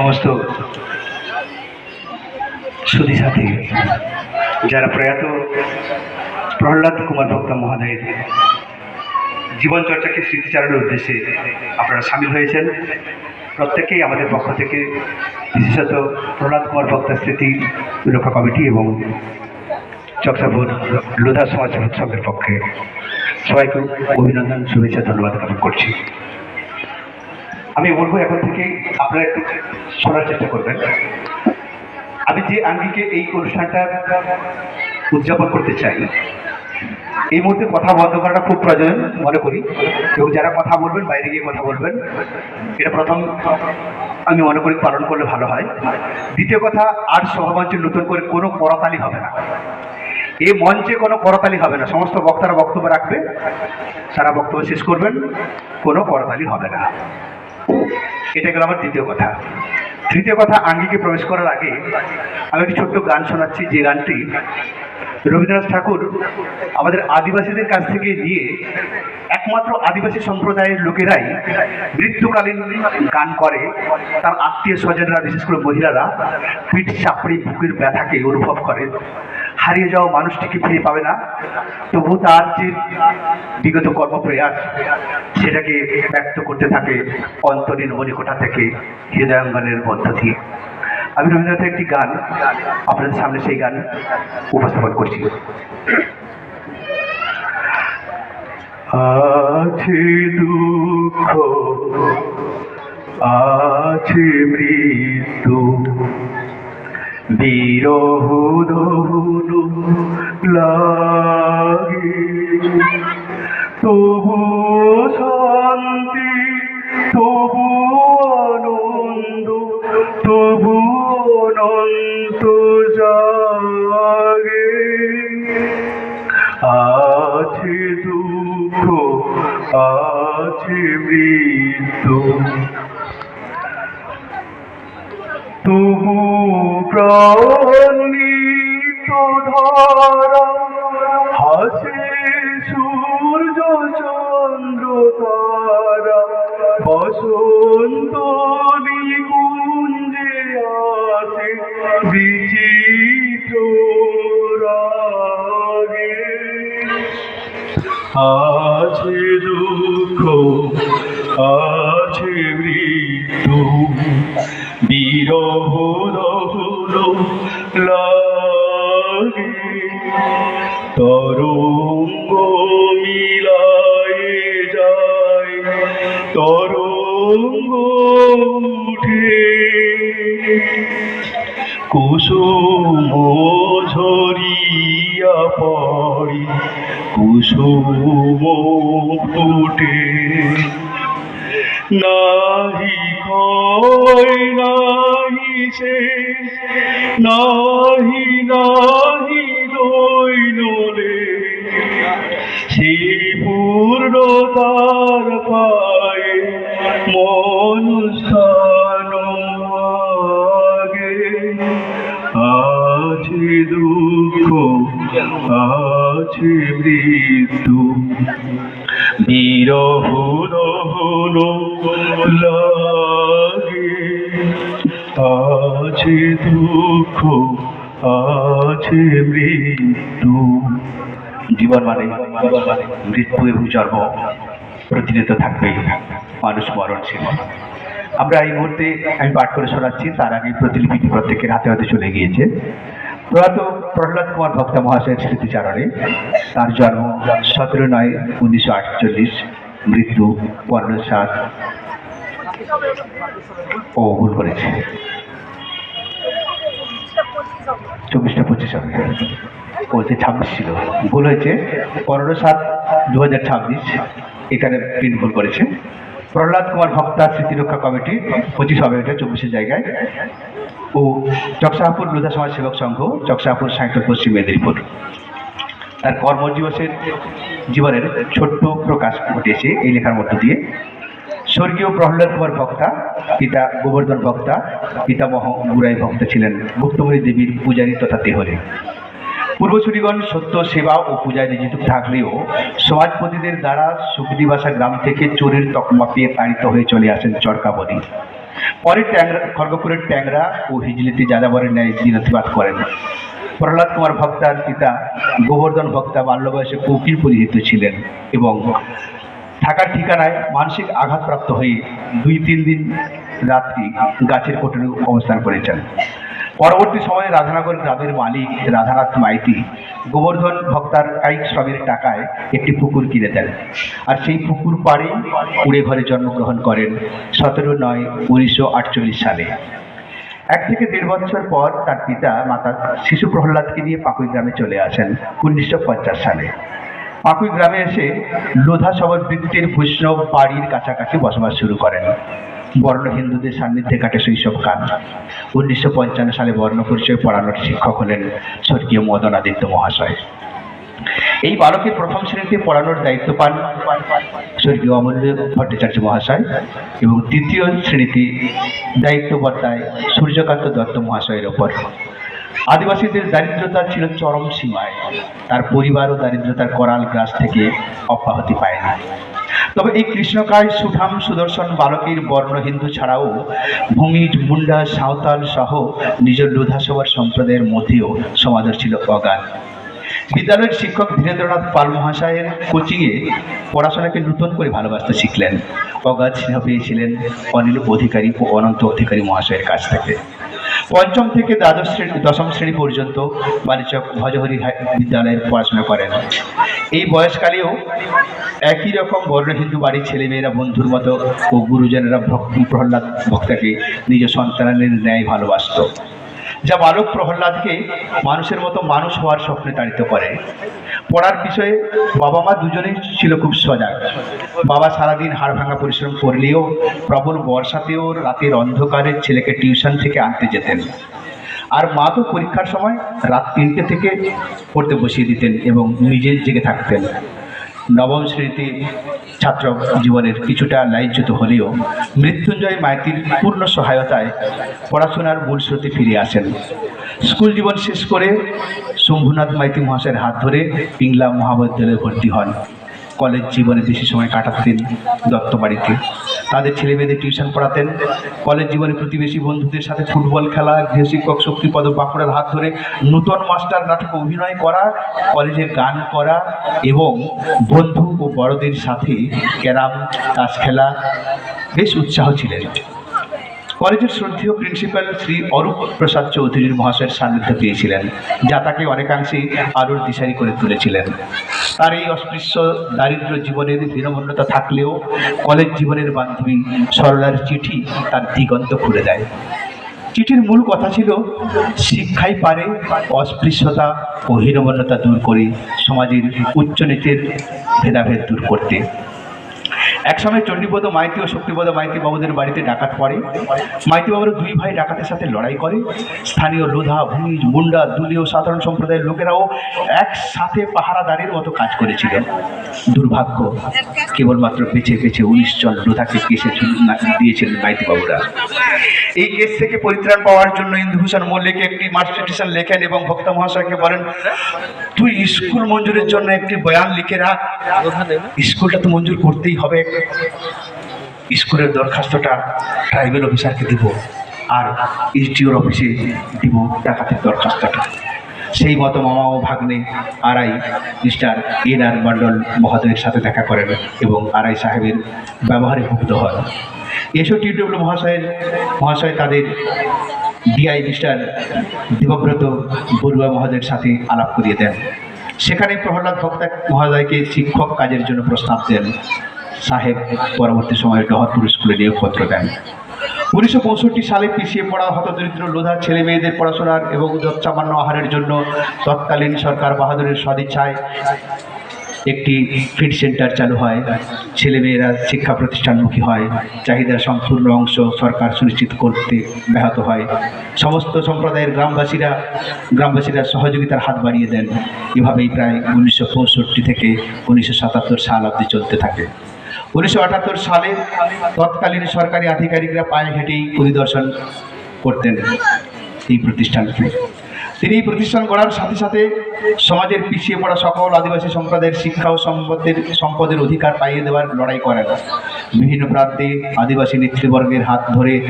সমস্ত সুদী সাথী, যারা প্রয়াত প্রহ্লাদ কুমার ভক্ত মহোদয়ের জীবনচর্চাকে স্মৃতিচারণের উদ্দেশ্যে আপনারা সামিল হয়েছেন। প্রত্যেকেই আমাদের পক্ষ থেকে বিশেষত প্রহ্লাদ কুমার ভক্ত স্মৃতি রক্ষা কমিটি এবং চক্রাপুর লোধা সমাজ সংঘের পক্ষে সবাইকে অভিনন্দন, শুভেচ্ছা, ধন্যবাদ জ্ঞাপন করছি। আমি বলব এখন থেকে আপনারা একটু শোনার চেষ্টা করবেন। আমি যে আঙ্গিকে এই অনুষ্ঠানটা উদযাপন করতে চাই, এই মুহূর্তে কথা বন্ধ করাটা খুব প্রয়োজন মনে করি। এবং যারা কথা বলবেন, বাইরে গিয়ে কথা বলবেন, এটা প্রথম আমি মনে করি পালন করলে ভালো হয়। দ্বিতীয় কথা, আর সভামঞ্চে নতুন করে কোনো করতালি হবে না। এই মঞ্চে কোনো করতালি হবে না। সমস্ত বক্তারা বক্তব্য রাখবে সারা বক্তব্য শেষ করবেন, কোনো করতালি হবে না। এটা গেল আমার দ্বিতীয় কথা। তৃতীয় কথা, আঙ্গিকে প্রবেশ করার আগে আমি একটি ছোট্ট গান শোনাচ্ছি, যে গানটি রবীন্দ্রনাথ ঠাকুর আমাদের আদিবাসীদের কাছ থেকে নিয়ে একমাত্র আদিবাসী সম্প্রদায়ের লোকেরাই মৃত্যুকালীন গান করে। তার আত্মীয় স্বজনরা, বিশেষ করে মহিলারা, পিঠ চাপড়ি বুকের ব্যথাকে অনুভব করে হারিয়ে যাওয়া মানুষটিকে ফিরে পাবে না। তবু তার যে বিগত কর্মপ্রয়াস, সেটাকে ব্যক্ত করতে থাকে অন্তরীণ মণিকোঠা থেকে হৃদয়াঙ্গনের মধ্য দিয়ে। আমি রবীন্দ্রনাথের একটি গান আপনাদের সামনে সেই গান উপস্থাপন করছি। আছে দুঃখ, আছে মৃত্যু বিরহ দহনু লাগে। তবু শান্তি, তবু আনন্দ, তবু অনন্ত জাগে। আছে দুঃখ, আছে মৃত্যু। তবু প্রাণিত ধারা। হাসে সূর্য চন্দ্র তারা। বসন্ত নিকুঞ্জে আসে বিচিত্র আছে দুঃখ আছে মৃত্যু বিরহ লাগে তরঙ্গ মিলায়ে যায় তরঙ্গ উঠে। কুসুম ঝরিয়া পড়ি কুসুম Oh. জীবন মানে মৃত্যু এবং জন্ম প্রতিনিয়ত থাকবেই, মানুষ মরণশীল। আমরা এই মুহূর্তে আমি পাঠ করে শোনাচ্ছি, তার আগে প্রতিলিপিটি প্রত্যেকের হাতে হাতে চলে গিয়েছে। প্রয়াত প্রহ্লাদ কুমার ভক্ত মহাশয়ের স্মৃতিচারণে তার জন্ম সতেরো নয় উনিশশো আটচল্লিশ, মৃত্যু পনেরো সাত ও ভুল করেছে। চব্বিশটা পঁচিশ হবে। বলছে ছাব্বিশ ছিল। ভুল হয়েছে। পনেরো সাত দু হাজার ছাব্বিশ এখানে প্রিন্ট ভুল করেছে। প্রহ্লাদ কুমার ভক্তা স্মৃতিরক্ষা কমিটি পঁচিশ হবে এটা চব্বিশের জায়গায়। ও চকসাহাপুর লোধা সমাজ সেবক সংঘ, চকসাহাপুর সাঁইথর পশ্চিম মেদিনীপুর। তার কর্মজীবসের জীবনের ছোট্ট প্রকাশ ঘটিয়েছে এই লেখার মধ্য দিয়ে। স্বর্গীয় প্রহ্লাদ কুমার ভক্তা, পিতা গোবর্ধন ভক্তা, পিতামহ গুরাই ভক্ত ছিলেন। মুক্তমণি দেবীর পূজারী তথা দেহরে পূর্বসূরিগণ সত্য সেবা ও পূজায় নিয়োজিত থাকলেও সমাজপতিদের দ্বারা সুখদিবাসা গ্রাম থেকে চোরের তকমা পেয়ে তাড়িত হয়ে চলে আসেন চরকাবলী। পরে ট্যাংরা, খড়গপুরের ট্যাংরা ও হিজলিতে যাযাবরের ন্যায় দিনতিবাদ করেন। প্রহ্লাদ কুমার ভক্তার পিতা গোবর্ধন ভক্তা বাল্য বয়সে কৌকির পরিহিত ছিলেন এবং থাকার ঠিকানায় মানসিক আঘাতপ্রাপ্ত হয়ে দুই তিন দিন রাত্রি গাছের কোটরে অবস্থান করেছেন। পরবর্তী সময়ে রাধানগর গ্রামের মালিক রাধানাথ মাইতি গোবর্ধন ভক্তার কায়িক শ্রমের টাকায় একটি পুকুর কিনে দেন। আর সেই পুকুর পাড়েই কুড়ে ঘরে জন্মগ্রহণ করেন সতেরো নয় উনিশশো সালে। এক থেকে দেড় বছর পর তার পিতা মাতা শিশু প্রহ্লাদকে নিয়ে পাকুই গ্রামে চলে আসেন উনিশশো পঞ্চাশ সালে। পাকুই গ্রামে এসে লোধা শবর বৃত্তির বৈষ্ণব বাড়ির কাছাকাছি বসবাস শুরু করেন। বর্ণ হিন্দুদের সান্নিধ্যে কাটে শৈশব কাল উনিশশো পঞ্চান্ন সালে বর্ণ পরিচয় পড়ানোর শিক্ষক হলেন স্বর্গীয় মদনাদিত্য মহাশয়। এই বালকের প্রথম শ্রেণীতে পড়ানোর দায়িত্ব পান স্বর্গীয় অমূল্য ভট্টাচার্য মহাশয় এবং তৃতীয় শ্রেণীতে দায়িত্ব বর্তায় সূর্যকান্ত দত্ত মহাশয়ের ওপর। আদিবাসীদের দারিদ্রতা ছিল চরম সীমায়। তার পরিবারও দারিদ্রতার করাল গ্রাস থেকে অব্যাহতি পায়নি। তবে এই কৃষ্ণকায় সুঠাম সুদর্শন বালকের বর্ণ হিন্দু ছাড়াও ভূমিজ মুন্ডা, সাঁওতাল সহ নিজ লোধাসভার সম্প্রদায়ের মধ্যেও সমাদর ছিল অগাধ। বিদ্যালয়ের শিক্ষক ধীরেন্দ্রনাথ পাল মহাশয়ের কোচিংয়ে পড়াশোনাকে নতুন করে ভালোবাসতে শিখলেন। অগাধ স্নেহ পেয়েছিলেন অনিল অধিকারী ও অনন্ত অধিকারী মহাশয়ের কাছ থেকে। পঞ্চম থেকে দ্বাদশ শ্রেণি, দশম শ্রেণি পর্যন্ত বালিচক ভজহরি বিদ্যালয়ে পড়াশোনা করেন। এই বয়সকালেও একই রকম বর্ণ হিন্দু বাড়ির ছেলেমেয়েরা, বন্ধুর মতো ও গুরুজনেরা প্রহ্লাদ ভক্তাকে নিজ সন্তানের ন্যায় ভালোবাসত। যা বালক প্রহ্লাদকে মানুষের মতো মানুষ হওয়ার স্বপ্নে তাড়িত করে। পড়ার বিষয়ে বাবা মা দুজনেই ছিল খুব সজাগ। বাবা সারাদিন হাড় ভাঙা পরিশ্রম করলেও, প্রবল বর্ষাতেও রাতের অন্ধকারে ছেলেকে টিউশন থেকে আনতে যেতেন। আর মা তো পরীক্ষার সময় রাত তিনটে থেকে পড়তে বসিয়ে দিতেন এবং নিজে জেগে থাকতেন। নবম শ্রেণীতে ছাত্র জীবনের কিছুটা লাইজ্যুত হলেও মৃত্যুঞ্জয় মাইতির পূর্ণ সহায়তায় পড়াশোনার মূল স্রোতে ফিরে আসেন। স্কুল জীবন শেষ করে শম্ভুনাথ মাইতি মহাশয়ের হাত ধরে পিংলা মহাবিদ্যালয়ে ভর্তি হন। কলেজ জীবনে বেশি সময় কাটাতেন দত্ত বাড়িতে তাদের ছেলে মেয়েদের টিউশন পড়াতেন। কলেজ জীবনে প্রতিবেশী বন্ধুদের সাথে ফুটবল খেলা গৃহশিক্ষক শক্তিপদ বাঁকুড়ার হাত ধরে নূতন মাস্টার নাটকে অভিনয় করা কলেজের গান করা এবং বন্ধু ও বড়দের সাথে ক্যারাম, তাস খেলা বেশ উৎসাহ ছিলেন। কলেজের শ্রদ্ধেয় প্রিন্সিপাল শ্রী অরূপ প্রসাদ চৌধুরীর মহাশয়ের সান্নিধ্য পেয়েছিলেন, যা তাকে অনেকাংশে আলোর দিশারি করে তুলেছিলেন। তার এই অস্পৃশ্য দারিদ্র জীবনের দীনমন্যতা থাকলেও কলেজ জীবনের বান্ধবী সরলার চিঠি তার দিগন্ত খুলে দেয়। চিঠির মূল কথা ছিল, শিক্ষাই পারে অস্পৃশ্যতা ও হীনমন্যতা দূর করে সমাজের উচ্চ নিচের ভেদাভেদ দূর করতে। একসময় চণ্ডীপদ মাইতি ও শক্তিপদ মাইতি বাবুদের বাড়িতে ডাকাত পড়ে। মাইতি বাবুর দুই ভাই ডাকাতের সাথে লড়াই করে। স্থানীয় লোধা ভূমিজ মুন্ডা দুলীয় সাধারণ সম্প্রদায়ের লোকেরাও একসাথে পাহারাদারের মতো কাজ করেছিল। দুর্ভাগ্য কেবলমাত্র বেছে বেছে উনিশ জন লোধাকে কেসে দিয়েছিলেন মাইতি বাবুরা। এই কেস থেকে পরিত্রাণ পাওয়ার জন্য ইন্দুভূষণ মল্লিক একটি মাস্টার লেখেন এবং ভক্তা মহাশয়কে বলেন তুই স্কুল মঞ্জুরের জন্য একটি বয়ান লিখে রাখ। স্কুলটা তো মঞ্জুর করতেই হবে। স্কুলের দরখাস্তটা ট্রাইবেল অফিসারকে দিব আর এসডিওর অফিসে দিব ডাকাতের দরখাস্তটা। সেই মতো মামা ও ভাগ্নে আড়াই মিস্টার এন আর মণ্ডল মহোদয়ের সাথে দেখা করেন এবং আড়াই সাহেবের ব্যবহারে মুগ্ধ হন। এসও টিডব্লিউ মহাশয়ের, মহাশয় তাদের ডিআই মিস্টার দেবব্রত বড়ুয়া মহোদয়ের সাথে আলাপ করিয়ে দেন। সেখানে প্রহ্লাদ ভক্তা মহোদয়কে শিক্ষক কাজের জন্য প্রস্তাব দেন। সাহেব পরবর্তী সময়ে ডহরপুর স্কুলে নিয়োগপত্র দেন। উনিশশো পঁয়ষট্টি সালে পিছিয়ে পড়া হতদরিদ্র লোধা ছেলে মেয়েদের পড়াশোনার এবং যৎসামান্য আহারের জন্য তৎকালীন সরকার বাহাদুরের সদিচ্ছায় একটি ফিড সেন্টার চালু হয়। ছেলেমেয়েরা শিক্ষা প্রতিষ্ঠানমুখী হয়। চাহিদার সম্পূর্ণ অংশ সরকার সুনিশ্চিত করতে ব্যাহত হয়। সমস্ত সম্প্রদায়ের গ্রামবাসীরা গ্রামবাসীরা সহযোগিতার হাত বাড়িয়ে দেন। এভাবেই প্রায় উনিশশো পঁয়ষট্টি থেকে উনিশশো সাতাত্তর সাল অবধি চলতে থাকে। উনিশশো আটাত্তর সালে তৎকালীন সরকারি আধিকারিকরা পায়ে হেঁটেই পরিদর্শন করতেন এই প্রতিষ্ঠানকে। তিনি এই প্রতিষ্ঠান গড়ার সাথে সাথে সমাজের পিছিয়ে পড়া সকল আদিবাসী সম্প্রদায়ের শিক্ষা ও সম্পদের সম্পদের অধিকার পাইয়ে দেওয়ার লড়াই করেন। বিভিন্ন প্রান্তে আদিবাসী নেতৃবর্গের হাত ধরে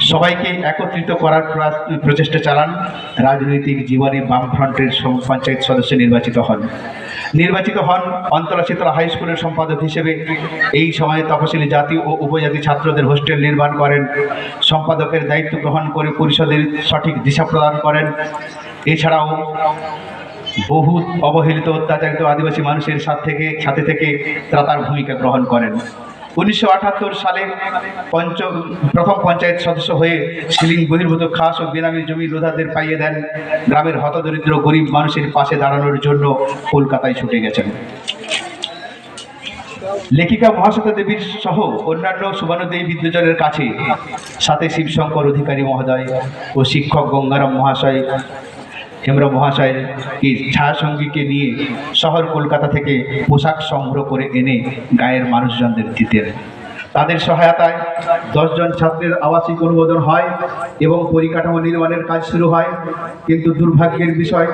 সবাইকে একত্রিত করার প্রা- প্রচেষ্টা চালান রাজনৈতিক জীবনে বামফ্রন্টের পঞ্চায়েত সদস্য নির্বাচিত হন। নির্বাচিত হন অন্তরা শীতলা হাই স্কুলের সম্পাদক হিসেবে। এই সময়ে তপশিলি জাতি ও উপজাতি ছাত্রদের হোস্টেল নির্মাণ করেন। সম্পাদকের দায়িত্ব গ্রহণ করে পরিষদের সঠিক দিশা প্রদান করেন। এছাড়াও বহু অবহেলিত অত্যাচারিত আদিবাসী মানুষের সাথে থেকে সাথে থেকে তারা তার ভূমিকা গ্রহণ করেন। উনিশশো আটাত্তর সালে পঞ্চ প্রথম পঞ্চায়েত সদস্য হয়ে সিলিং বহির্ভূত খাস ও বেনামি জমি লোধাদের পাইয়ে দেন। গ্রামের হতদরিদ্র গরিব মানুষের পাশে দাঁড়ানোর জন্য কলকাতায় ছুটে গেছেন। লেখিকা মহাশ্বেতা দেবীর সহ অন্যান্য সুবর্ণদেবী বিদ্যজনের কাছে সাথে শিবশঙ্কর অধিকারী মহোদয় ও শিক্ষক গঙ্গারাম মহাশয় হেমরা মহাশয়ের এই ছায়াসঙ্গীকে নিয়ে শহর কলকাতা থেকে পোশাক সংগ্রহ করে এনে গায়ের মানুষজনদের দিতেন। তাদের সহায়তায় দশজন ছাত্রের আবাসিক অনুমোদন হয় এবং পরিকাঠামো নির্মাণের কাজ শুরু হয়। কিন্তু দুর্ভাগ্যের বিষয়,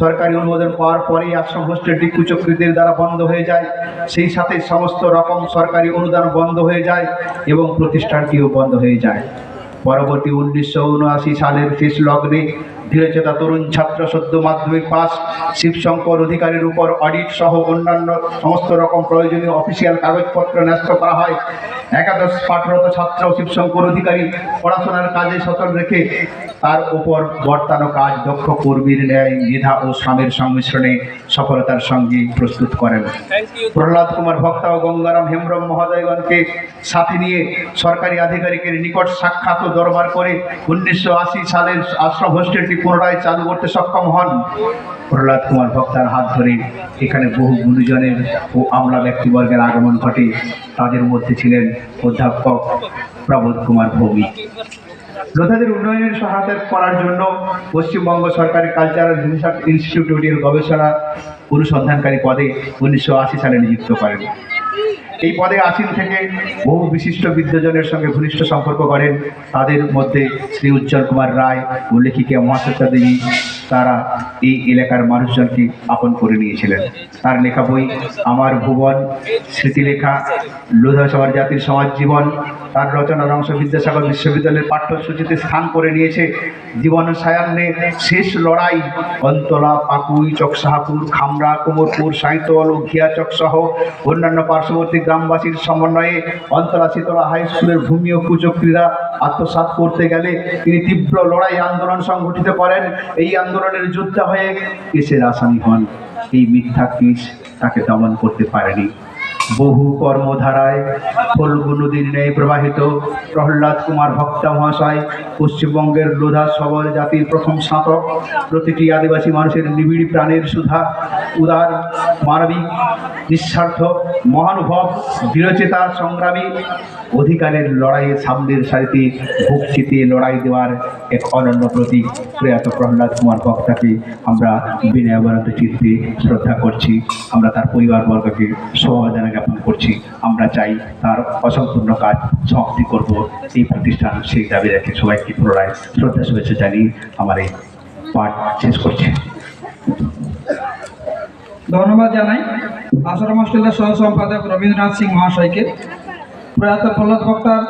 সরকারি অনুমোদন পাওয়ার পরেই আশ্রম হোস্টেলটি কুচক্রীদের দ্বারা বন্ধ হয়ে যায়। সেই সাথে সমস্ত রকম সরকারি অনুদান বন্ধ হয়ে যায় এবং প্রতিষ্ঠানটিও বন্ধ হয়ে যায়। পরবর্তী উনিশশো উনআশি সালের শেষ লগ্নে ধীরচেতা তরুণ ছাত্র সদ্য মাধ্যমিক পাস। শিবশঙ্কর অধিকারীর উপর অডিট সহ অন্যান্য সমস্ত রকম প্রয়োজনীয় অফিসিয়াল কাগজপত্র ন্যস্ত করা হয়। একাদশ পাঠরত ছাত্র শিবশঙ্কর অধিকারী পড়াশোনার কাজে সচল রেখে তার উপর বর্তানো কাজ দক্ষ কর্মীর ন্যায় মেধা ও স্বামীর সংমিশ্রণে সফলতার সঙ্গে প্রস্তুত করেন। প্রহ্লাদ কুমার ভক্তা ও গঙ্গারাম হেমব্রম মহোদয়গণকে সাথে নিয়ে সরকারি আধিকারিকের নিকট সাক্ষাৎ ও দরবার করে উনিশশো আশি সালের আশ্রম হোস্টেলটি পুনরায় চালু করতে সক্ষম হন। প্রহ্লাদ কুমার ভক্তার হাত ধরে এখানে বহু গুরুজনের ও আমলা ব্যক্তিবর্গের আগমন ঘটে। তাদের মধ্যে ছিলেন অধ্যাপক প্রবোধ কুমার ভৌমিক। লোধাদের উন্নয়নের সহায়তা করার জন্য পশ্চিমবঙ্গ সরকারের কালচারাল ইনস্টিটিউটের গবেষণা অনুসন্ধানকারী পদে উনিশশো আশি সালে নিযুক্ত করেন। এই পদে আসীন থেকে বহু বিশিষ্ট বিদ্যজনের সঙ্গে ঘনিষ্ঠ সম্পর্ক করেন। তাদের মধ্যে শ্রী উজ্জ্বল কুমার রায় ও লেখিকা মহাশ্বেতা দেবী তারা এই এলাকার মানুষজনকে আপন করে নিয়েছিলেন। তার লেখা বই, আমার ভুবন স্মৃতিলেখা লোধা সবার জাতির সমাজ জীবন তার রচনার অংশ বিদ্যাসাগর বিশ্ববিদ্যালয়ের পাঠ্যসূচিতে স্থান করে নিয়েছে। জীবন সায়ান্নে শেষ লড়াই, অন্তলা, পাকুই, চকসাহাপুর খামড়া কুমোরপুর, সাঁইতল ও ঘিয়াচক সহ অন্যান্য পার্শ্ববর্তী গ্রামবাসীর সমন্বয়ে অন্তলা শীতলা হাই স্কুলের ভূমি ও কুচক্রীরা আত্মসাৎ করতে গেলে তিনি তীব্র লড়াই আন্দোলন সংগঠিত করেন। এই আন্দোলনের যোদ্ধা হয়ে কেসের আসামি হন। এই মিথ্যা কেস তাকে দমন করতে পারেনি। বহু কর্মধারায় ফল্গু নদীর ন্যায় প্রবাহিত। প্রহ্লাদ কুমার ভক্তা মহাশয়, পশ্চিমবঙ্গের লোধা সবর জাতির প্রথম স্নাতক, প্রতিটি আদিবাসী মানুষের নিবিড় প্রাণের সুধা, উদার, মানবিক, নিঃস্বার্থ, মহানুভব, দৃঢ়চেতা, সংগ্রামী। অধিকারের লড়াইয়ে সামনের সারিতে বুক চিতিয়ে লড়াই দেওয়ার এক অনন্য প্রতীক প্রয়াত প্রহ্লাদ কুমার ভক্তাকে আমরা বিনয়াবনত চিত্তে শ্রদ্ধা করছি। আমরা তার পরিবারবর্গকে সমবেদনা জ্ঞাপন করছি। আমরা চাই তার অসম্পূর্ণ কাজ সমাপ্তি করব। এই প্রতিষ্ঠান সেই দাবি রেখে সবাইকে পুনরায় শ্রদ্ধা শুভেচ্ছা জানিয়ে আমার এই পাঠ শেষ করছি। ধন্যবাদ জানাই। আশ্রম অস্ট্রেলিয়ার সহ সম্পাদক রবীন্দ্রনাথ সিং মহাশয়কে। প্রয়াত প্রহ্লাদ বক্তার